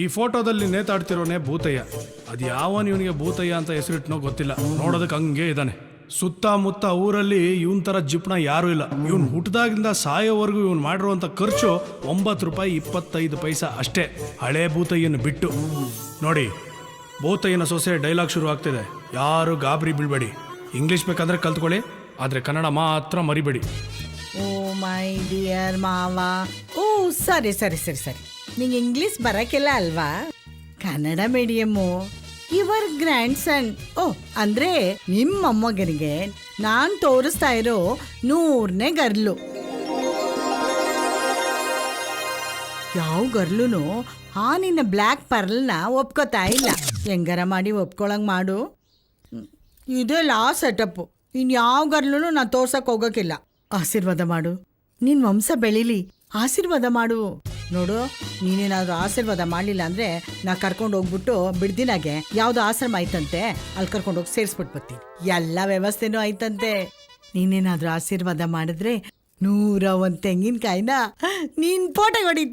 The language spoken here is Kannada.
ಈ ಫೋಟೋದಲ್ಲಿ ನೇತಾಡ್ತಿರೋನೆ ಭೂತಯ್ಯ. ಅದು ಯಾವನ್ ಇವನಿಗೆ ಭೂತಯ್ಯ ಅಂತ ಹೆಸರಿಟ್ನೋ ಗೊತ್ತಿಲ್ಲ. ನೋಡೋದಕ್ಕೆ ಹಂಗೆ ಇದ್ದಾನೆ ಸುತ್ತಮುತ್ತ ಊರಲ್ಲಿ ಇವನ್ ತರ ಜಿಪ್ಣ ಯಾರೂ ಇಲ್ಲ. ಇವನ್ ಹುಟ್ಟದಾಗಿಂದ ಸಾಯೋವರೆಗೂ ಇವನ್ ಮಾಡಿರುವಂತ ಖರ್ಚು ಒಂಬತ್ತು ರೂಪಾಯಿ ಇಪ್ಪತ್ತೈದು ಪೈಸಾ ಅಷ್ಟೇ. ಹಳೆ ಭೂತಯ್ಯನ ಬಿಟ್ಟು. ನೋಡಿ, ಭೂತಯ್ಯನ ಸೊಸೆ ಡೈಲಾಗ್ ಶುರು ಆಗ್ತಿದೆ. ಯಾರು ಗಾಬರಿ ಬೀಳ್ಬೇಡಿ. ಇಂಗ್ಲಿಷ್ ಬೇಕಂದ್ರೆ ಕಲ್ತ್ಕೊಳ್ಳಿ, ಆದ್ರೆ ಕನ್ನಡ ಮಾತ್ರ ಮರಿಬೇಡಿ. ಮೈ ಡಿಯರ್ ಮಾವ ಓ ಸರಿ ಸರಿ ಸರಿ ಸರಿ ನಿಂಗೆ ಇಂಗ್ಲೀಷ್ ಬರಕ್ಕಿಲ್ಲ ಅಲ್ವಾ ಕನ್ನಡ ಮೀಡಿಯಮ್ಮು ಇವರ್ ಗ್ರ್ಯಾಂಡ್ ಸನ್ ಓ ಅಂದ್ರೆ ನಿಮ್ಮ ಮೊಮ್ಮಗನಿಗೆ ನಾನ್ ತೋರಿಸ್ತಾ ಇರೋ ನೂರನೇ ಗರ್ಲು ಯಾವ ಗರ್ಲುನು ಆ ನಿನ್ನ ಬ್ಲ್ಯಾಕ್ ಪರ್ಲ್ನ ಒಪ್ಕೋತಾ ಇಲ್ಲ ಹೆಂಗಾರ ಮಾಡಿ ಒಪ್ಕೊಳಂಗ್ ಮಾಡು ಇದೆ ಇದೇ ಲಾ ಸೆಟಪ್ಪು ಇನ್ಯಾವ ಗರ್ಲೂ ನಾನು ತೋರ್ಸಕ್ ಹೋಗೋಕ್ಕಿಲ್ಲ ಆಶೀರ್ವಾದ ಮಾಡು ನಿನ್ ವಂಶ ಬೆಳೀಲಿ, ಆಶೀರ್ವಾದ ಮಾಡು. ನೋಡು, ನೀನೇನಾದ್ರೂ ಆಶೀರ್ವಾದ ಮಾಡಲಿಲ್ಲ ಅಂದ್ರೆ ನಾ ಕರ್ಕೊಂಡು ಹೋಗ್ಬಿಟ್ಟು ಬಿಡ್ದಿನಾಗೆ ಯಾವ್ದು ಆಶ್ರಮ ಐತಂತೆ ಅಲ್ಲಿ ಕರ್ಕೊಂಡು ಹೋಗಿ ಸೇರಿಸ್ಬಿಟ್ಟು ಬರ್ತೀನಿ. ಎಲ್ಲ ವ್ಯವಸ್ಥೆನೂ ಐತಂತೆ ನೀನೇನಾದ್ರೂ ಆಶೀರ್ವಾದ ಮಾಡಿದ್ರೆ ನೂರ ಒಂದ್ ತೆಂಗಿನಕಾಯಿನ ನೀನ್ ಫೋಟೋ ಹೊಡಿತೀನಿ.